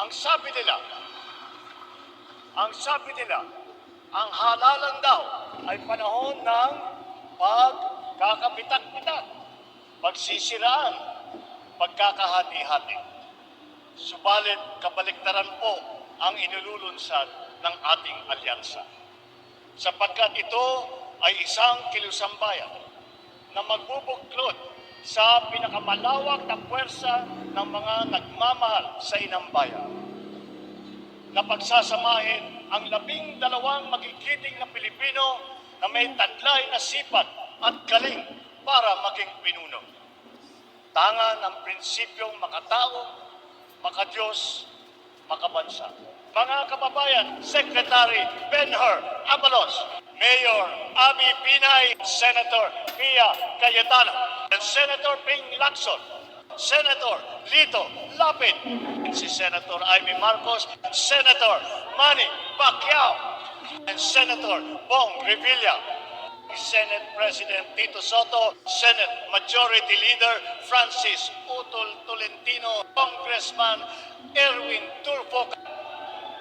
Ang sabi nila, ang sabi nila, ang halalan daw ay panahon ng pagkakapitak-pitak, pagsisiraan, pagkakahati-hati. Subalit kabaliktaran po ang inululunsad ng ating alyansa. Sapagkat ito ay isang kilusambayan na magbubuklod sa pinakamalawak na puwersa ng mga nagmamahal sa inang bayan na pagsasamahin ang labing dalawang magigiting na Pilipino na may taglay na sipat at galing para maging pinuno. Tangan ang prinsipyong makatao, makadiyos, makabansa. Mga kababayan, Secretary Benhur Abalos, Mayor Abi Pinay, Senator Pia Cayetano, and Senator Ping Lacson, Senator Lito Lapid, si Senator Amy Marcos, Senator Manny Pacquiao, and Senator Bong Revilla. Senate President Tito Soto, Senate Majority Leader Francis Utol Tolentino, Congressman Erwin Turfo,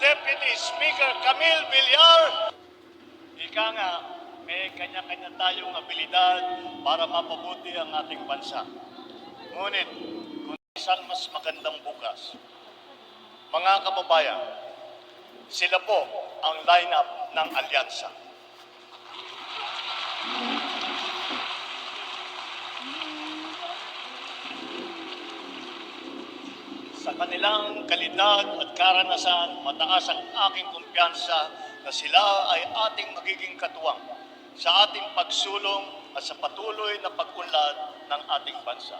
Deputy Speaker Camille Villar. Ika nga, may kanya-kanya tayong abilidad para mapabuti ang ating bansa. Ngunit, kung isang mas magandang bukas, mga kababayan, sila po ang lineup ng alyansa. Sa kanilang kalidad at karanasan, mataas ang aking kumpiyansa na sila ay ating magiging katuwang sa ating pagsulong at sa patuloy na pag-unlad ng ating bansa.